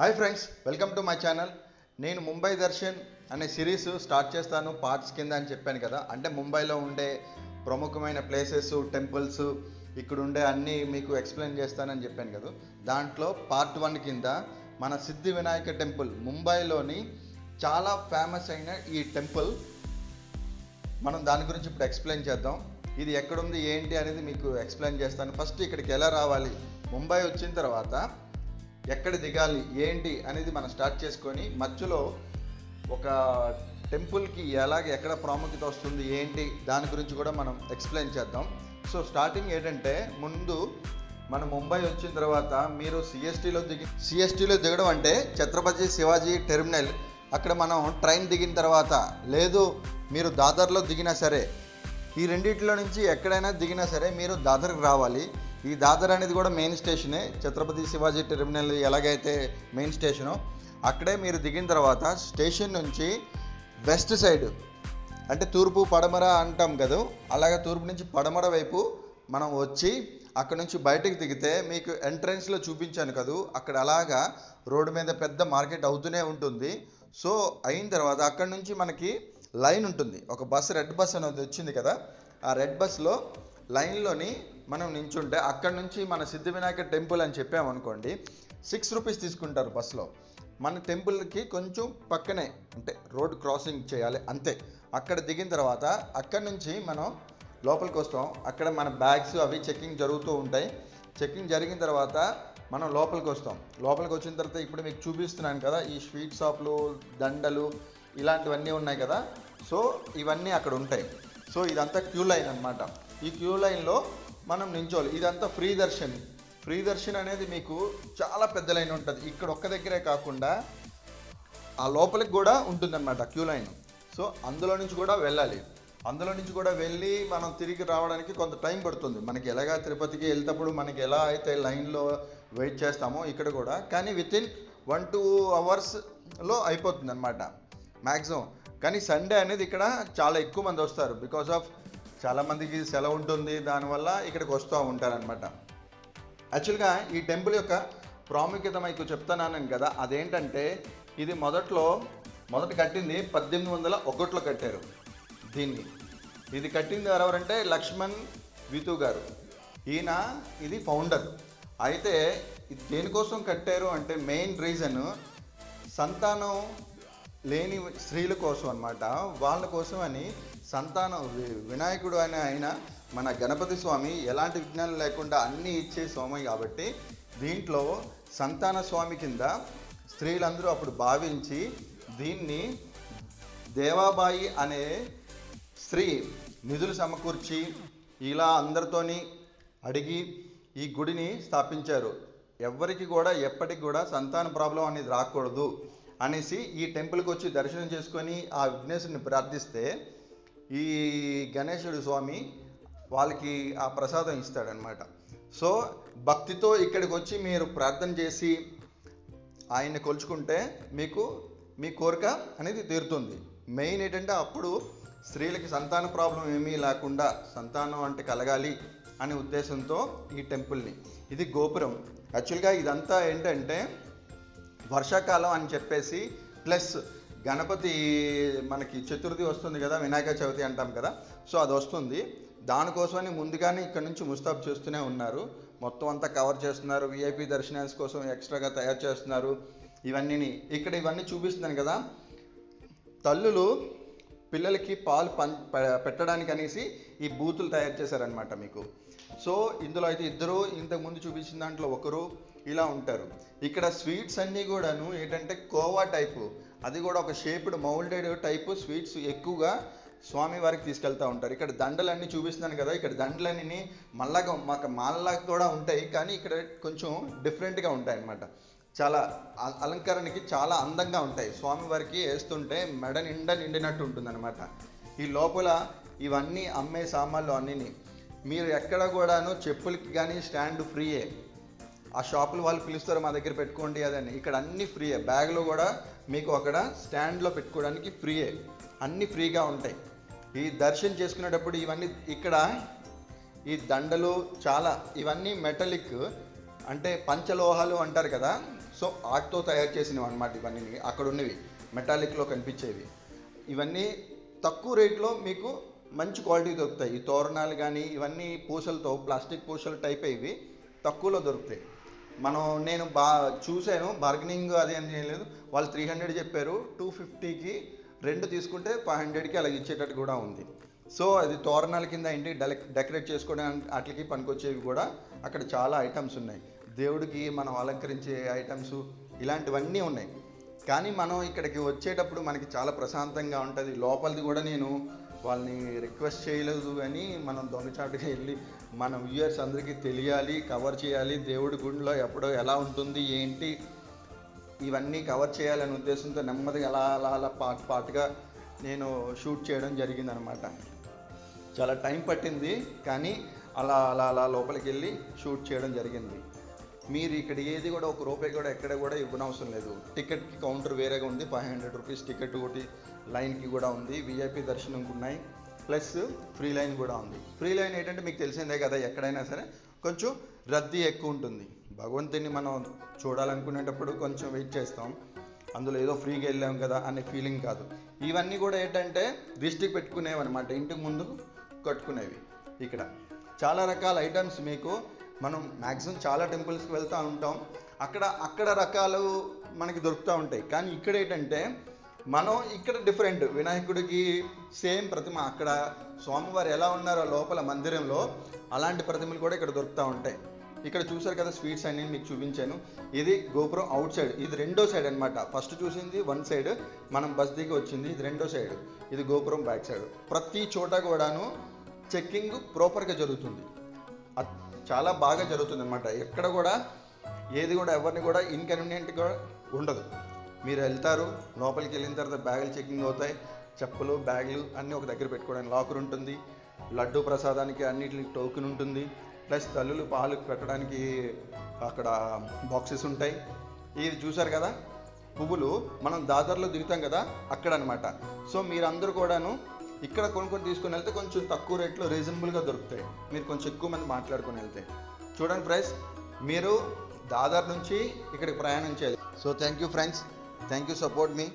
Hi friends welcome to my channel. నేను ముంబై దర్శన్ అనే series start చేస్తాను పార్ట్స్ కింద అని చెప్పాను కదా. అంటే ముంబైలో ఉండే ప్రముఖమైన ప్లేసెస్ టెంపుల్స్ ఇక్కడ ఉండే అన్నీ మీకు ఎక్స్ప్లెయిన్ చేస్తానని చెప్పాను కదా. దాంట్లో పార్ట్ వన్ కింద మన సిద్ధి వినాయక టెంపుల్ ముంబైలోని చాలా ఫేమస్ అయిన ఈ టెంపుల్ మనం దాని గురించి ఇప్పుడు ఎక్స్ప్లెయిన్ చేద్దాం. ఇది ఎక్కడుంది ఏంటి అనేది మీకు ఎక్స్ప్లెయిన్ చేస్తాను. ఫస్ట్ ఇక్కడికి ఎలా రావాలి? ముంబై వచ్చిన తర్వాత ఎక్కడ దిగాలి ఏంటి అనేది మనం స్టార్ట్ చేసుకొని మధ్యలో ఒక టెంపుల్కి ఎలాగ ఎక్కడ ప్రాముఖ్యత వస్తుంది ఏంటి దాని గురించి కూడా మనం ఎక్స్ప్లెయిన్ చేద్దాం. సో స్టార్టింగ్ ఏంటంటే ముందు మన ముంబై వచ్చిన తర్వాత మీరు సిఎస్టీలో దిగి సిఎస్టీలో దిగడం అంటే ఛత్రపతి శివాజీ టెర్మినల్. అక్కడ మనం ట్రైన్ దిగిన తర్వాత లేదు మీరు దాదర్లో దిగినా సరే ఈ రెండిట్లో నుంచి ఎక్కడైనా దిగినా సరే మీరు దాదర్కి రావాలి. ఈ దాదర్ అనేది కూడా మెయిన్ స్టేషనే. ఛత్రపతి శివాజీ టెర్మినల్ ఎలాగైతే మెయిన్ స్టేషనో అక్కడే మీరు దిగిన తర్వాత స్టేషన్ నుంచి వెస్ట్ సైడ్ అంటే తూర్పు పడమర అంటాం కదా అలాగే తూర్పు నుంచి పడమర వైపు మనం వచ్చి అక్కడ నుంచి బయటకు దిగితే మీకు ఎంట్రన్స్లో చూపించాను కదూ అక్కడ అలాగా రోడ్డు మీద పెద్ద మార్కెట్ అవుతూనే ఉంటుంది. సో అయిన తర్వాత అక్కడ నుంచి మనకి లైన్ ఉంటుంది. ఒక బస్సు రెడ్ బస్ అనేది వచ్చింది కదా ఆ రెడ్ బస్లో లైన్లోని మనం నించుంటే అక్కడ నుంచి మన సిద్ధి వినాయక టెంపుల్ అని చెప్పామనుకోండి సిక్స్ రూపీస్ తీసుకుంటారు బస్సులో మన టెంపుల్కి కొంచెం పక్కనే అంటే రోడ్ క్రాసింగ్ చేయాలి అంతే. అక్కడ దిగిన తర్వాత అక్కడ నుంచి మనం లోపలికి వస్తాం. అక్కడ మన బ్యాగ్స్ అవి చెక్కింగ్ జరుగుతూ ఉంటాయి. చెకింగ్ జరిగిన తర్వాత మనం లోపలికి వస్తాం. లోపలికి వచ్చిన తర్వాత ఇప్పుడు మీకు చూపిస్తున్నాను కదా ఈ స్వీట్ షాప్లు దండలు ఇలాంటివన్నీ ఉన్నాయి కదా. సో ఇవన్నీ అక్కడ ఉంటాయి. సో ఇదంతా క్యూ లైన్ అనమాట ఈ క్యూ లైన్లో మనం నించోవాలి. ఇదంతా ఫ్రీ దర్శన్. ఫ్రీ దర్శన్ అనేది మీకు చాలా పెద్ద లైన్ ఉంటుంది. ఇక్కడ ఒక్క దగ్గరే కాకుండా ఆ లోపలికి కూడా ఉంటుందన్నమాట క్యూ లైన్. సో అందులో నుంచి కూడా వెళ్ళాలి. అందులో నుంచి కూడా వెళ్ళి మనం తిరిగి రావడానికి కొంత టైం పడుతుంది. మనకి ఎలాగా తిరుపతికి వెళ్తేప్పుడు మనకి ఎలా అయితే లైన్లో వెయిట్ చేస్తామో ఇక్కడ కూడా. కానీ విత్ ఇన్ వన్ టూ అవర్స్లో అయిపోతుంది అనమాట మ్యాక్సిమం కానీ సండే అనేది ఇక్కడ చాలా ఎక్కువ మంది వస్తారు. బికాస్ ఆఫ్ చాలామందికి సెలవు ఉంటుంది దానివల్ల ఇక్కడికి వస్తూ ఉంటారనమాట యాక్చువల్గా ఈ టెంపుల్ యొక్క ప్రాముఖ్యత మీకు చెప్తున్నాను కదా అదేంటంటే ఇది మొదట్లో మొదట కట్టింది పద్దెనిమిది వందల ఒకటిలో కట్టారు దీన్ని. ఇది కట్టింది ఎవరెవరంటే లక్ష్మణ్ వితు గారు. ఈయన ఇది ఫౌండర్ అయితే ఇది దేనికోసం కట్టారు అంటే మెయిన్ రీజన్ సంతానం లేని స్త్రీల కోసం అన్నమాట. వాళ్ళ కోసం అని సంతానం వినాయకుడు అని ఆయన మన గణపతి స్వామి ఎలాంటి విఘ్నాలు లేకుండా అన్నీ ఇచ్చే స్వామి కాబట్టి దీంట్లో సంతాన స్వామి కింద స్త్రీలందరూ అప్పుడు భావించి దీన్ని దేవాబాయి అనే స్త్రీ నిధులు సమకూర్చి ఇలా అందరితోని అడిగి ఈ గుడిని స్థాపించారు. ఎవ్వరికి కూడా ఎప్పటికి కూడా సంతాన ప్రాబ్లం అనేది రాకూడదు. అనేసి ఈ టెంపుల్కి వచ్చి దర్శనం చేసుకొని ఆ విఘ్నేశ్వరుని ప్రార్థిస్తే ఈ గణేశుడు స్వామి వాళ్ళకి ఆ ప్రసాదం ఇస్తాడనమాట సో భక్తితో ఇక్కడికి వచ్చి మీరు ప్రార్థన చేసి ఆయన్ని కొలుచుకుంటే మీకు మీ కోరిక అనేది తీరుతుంది. మెయిన్ ఏంటంటే అప్పుడు స్త్రీలకి సంతాన ప్రాబ్లం ఏమీ లేకుండా సంతానం అంటే కలగాలి అనే ఉద్దేశంతో ఈ టెంపుల్ని. ఇది గోపురం. యాక్చువల్గా ఇదంతా ఏంటంటే వర్షాకాలం అని చెప్పేసి ప్లస్ గణపతి మనకి చతుర్థి వస్తుంది కదా వినాయక చవితి అంటాం కదా సో అది వస్తుంది. దానికోసమని ముందుగానే ఇక్కడ నుంచి ముస్తాబ్ చేస్తూనే ఉన్నారు. మొత్తం అంతా కవర్ చేస్తున్నారు. విఐపి దర్శనాస్ కోసం ఎక్స్ట్రాగా తయారు చేస్తున్నారు. ఇవన్నీ ఇక్కడ ఇవన్నీ చూపిస్తున్నాను కదా. తల్లులు పిల్లలకి పాలు పం పెట్టడానికి అనేసి ఈ బూతులు తయారు చేశారనమాట మీకు. సో ఇందులో అయితే ఇద్దరు ఇంతకుముందు చూపించిన దాంట్లో ఒకరు ఇలా ఉంటారు. ఇక్కడ స్వీట్స్ అన్నీ కూడాను ఏంటంటే కోవా టైపు. అది కూడా ఒక షేప్డ్ మౌల్డెడ్ టైపు స్వీట్స్ ఎక్కువగా స్వామి వారికి తీసుకెళ్తూ ఉంటారు. ఇక్కడ దండలన్నీ చూపిస్తున్నాను కదా ఇక్కడ దండలన్నీ మళ్ళాగా మాకు మాల్లాగా కూడా ఉంటాయి కానీ ఇక్కడ కొంచెం డిఫరెంట్గా ఉంటాయి అన్నమాట చాలా అలంకరణకి చాలా అందంగా ఉంటాయి. స్వామివారికి వేస్తుంటే మెడ నిండా నిండినట్టు ఉంటుందన్నమాట. ఈ లోపల ఇవన్నీ అమ్మే సామాన్లు అన్నీ మీరు ఎక్కడ కూడాను చెప్పులకి కానీ స్టాండ్ ఫ్రీయే. ఆ షాపులు వాళ్ళు పిలుస్తారు మా దగ్గర పెట్టుకోండి అదని. ఇక్కడ అన్ని ఫ్రీయే. బ్యాగ్లో కూడా మీకు అక్కడ స్టాండ్లో పెట్టుకోవడానికి ఫ్రీయే. అన్నీ ఫ్రీగా ఉంటాయి. ఈ దర్శనం చేసుకునేటప్పుడు ఇవన్నీ ఇక్కడ ఈ దండలు చాలా ఇవన్నీ మెటలిక్ అంటే పంచలోహాలు అంటారు కదా. సో ఆర్ట్తో తయారు చేసినవి అనమాట ఇవన్నీ అక్కడ ఉన్నవి. మెటాలిక్లో కనిపించేవి. ఇవన్నీ తక్కువ రేట్లో మీకు మంచి క్వాలిటీ దొరుకుతాయి. ఈ తోరణాలు కానీ ఇవన్నీ పూసలతో ప్లాస్టిక్ పూసలు టైప్ ఇవి తక్కువలో దొరుకుతాయి. మనం నేను బా చూశాను బార్గెనింగ్ అది అని ఏం చేయలేదు వాళ్ళు త్రీ హండ్రెడ్ చెప్పారు టూ ఫిఫ్టీకి రెండు తీసుకుంటే ఫైవ్ హండ్రెడ్కి అలా ఇచ్చేటట్టు కూడా ఉంది. సో అది తోరణాల కింద ఇంటికి డెకరేట్ చేసుకోవడానికి వాటికి పనికొచ్చేవి కూడా అక్కడ చాలా ఐటమ్స్ ఉన్నాయి. దేవుడికి మనం అలంకరించే ఐటమ్స్ ఇలాంటివన్నీ ఉన్నాయి. కానీ మనం ఇక్కడికి వచ్చేటప్పుడు మనకి చాలా ప్రశాంతంగా ఉంటుంది. లోపలిది కూడా నేను వాళ్ళని రిక్వెస్ట్ చేయలేదు కానీ మనం దొంగచాటుగా వెళ్ళి మన వ్యూయర్స్ అందరికీ తెలియాలి కవర్ చేయాలి దేవుడి గుండెలో ఎప్పుడో ఎలా ఉంటుంది ఏంటి ఇవన్నీ కవర్ చేయాలనే ఉద్దేశంతో నెమ్మదిగా అలా అలా అలా పాటు పాటుగా నేను షూట్ చేయడం జరిగిందనమాట. చాలా టైం పట్టింది కానీ అలా అలా అలా లోపలికి వెళ్ళి షూట్ చేయడం జరిగింది. మీరు ఇక్కడ ఏది కూడా ఒక రూపాయి కూడా ఎక్కడ కూడా ఇవ్వనవసరం లేదు. టికెట్కి కౌంటర్ వేరేగా ఉంది ఫైవ్ హండ్రెడ్ రూపీస్ టికెట్ ఒకటి లైన్కి కూడా ఉంది విఐపి దర్శనంకి ఉన్నాయి ప్లస్ ఫ్రీ లైన్ కూడా ఉంది. ఫ్రీ లైన్ ఏంటంటే మీకు తెలిసిందే కదా ఎక్కడైనా సరే కొంచెం రద్దీ ఎక్కువ ఉంటుంది. భగవంతుని మనం చూడాలనుకునేటప్పుడు కొంచెం వెయిట్ చేస్తాం. అందులో ఏదో ఫ్రీగా వెళ్ళాం కదా అనే ఫీలింగ్ కాదు. ఇవన్నీ కూడా ఏంటంటే దిష్టికి పెట్టుకునేవి అనమాట ఇంటికి ముందు కట్టుకునేవి. ఇక్కడ చాలా రకాల ఐటమ్స్ మీకు మనం మ్యాక్సిమం చాలా టెంపుల్స్కి వెళ్తూ ఉంటాం. అక్కడ అక్కడ రకాలు మనకి దొరుకుతూ ఉంటాయి. కానీ ఇక్కడ ఏంటంటే మనం ఇక్కడ డిఫరెంట్ వినాయకుడికి సేమ్ ప్రతిమ అక్కడ. స్వామివారు ఎలా ఉన్నారో లోపల మందిరంలో అలాంటి ప్రతిమలు కూడా ఇక్కడ దొరుకుతూ ఉంటాయి. ఇక్కడ చూసారు కదా స్వీట్స్ అన్ని మీకు చూపించాను. ఇది గోపురం అవుట్ సైడ్. ఇది రెండో సైడ్ అనమాట ఫస్ట్ చూసింది వన్ సైడ్. మనం బస్ దిగి వచ్చింది ఇది రెండో సైడ్. ఇది గోపురం బ్యాక్ సైడ్. ప్రతి చోట కూడాను చెక్కింగ్ ప్రాపర్గా జరుగుతుంది. చాలా బాగా జరుగుతుంది అనమాట ఎక్కడ కూడా ఏది కూడా ఎవరిని కూడా ఇన్కన్వీనియంట్గా ఉండదు. మీరు వెళ్తారు లోపలికి వెళ్ళిన తర్వాత బ్యాగులు చెకింగ్ అవుతాయి చెప్పులు బ్యాగులు అన్నీ ఒక దగ్గర పెట్టుకోవడానికి లాకర్ ఉంటుంది లడ్డు ప్రసాదానికి అన్నిటికి టోకెన్ ఉంటుంది ప్లస్ తల్లులు పాలు పెట్టడానికి అక్కడ బాక్సెస్ ఉంటాయి. ఇది చూసారు కదా? పువ్వులు మనం దాదర్లో దిగుతాం కదా? అక్కడ అనమాట సో మీరందరూ కూడాను ఇక్కడ కొనుక్కొని తీసుకొని వెళ్తే కొంచెం తక్కువ రేట్లో రీజనబుల్గా దొరుకుతాయి. మీరు కొంచెం ఎక్కువ మంది మాట్లాడుకొని వెళ్తే. చూడండి ఫ్రెండ్స్ మీరు దాదాపు నుంచి ఇక్కడికి ప్రయాణం చేయాలి. So thank you friends. Thank you support me.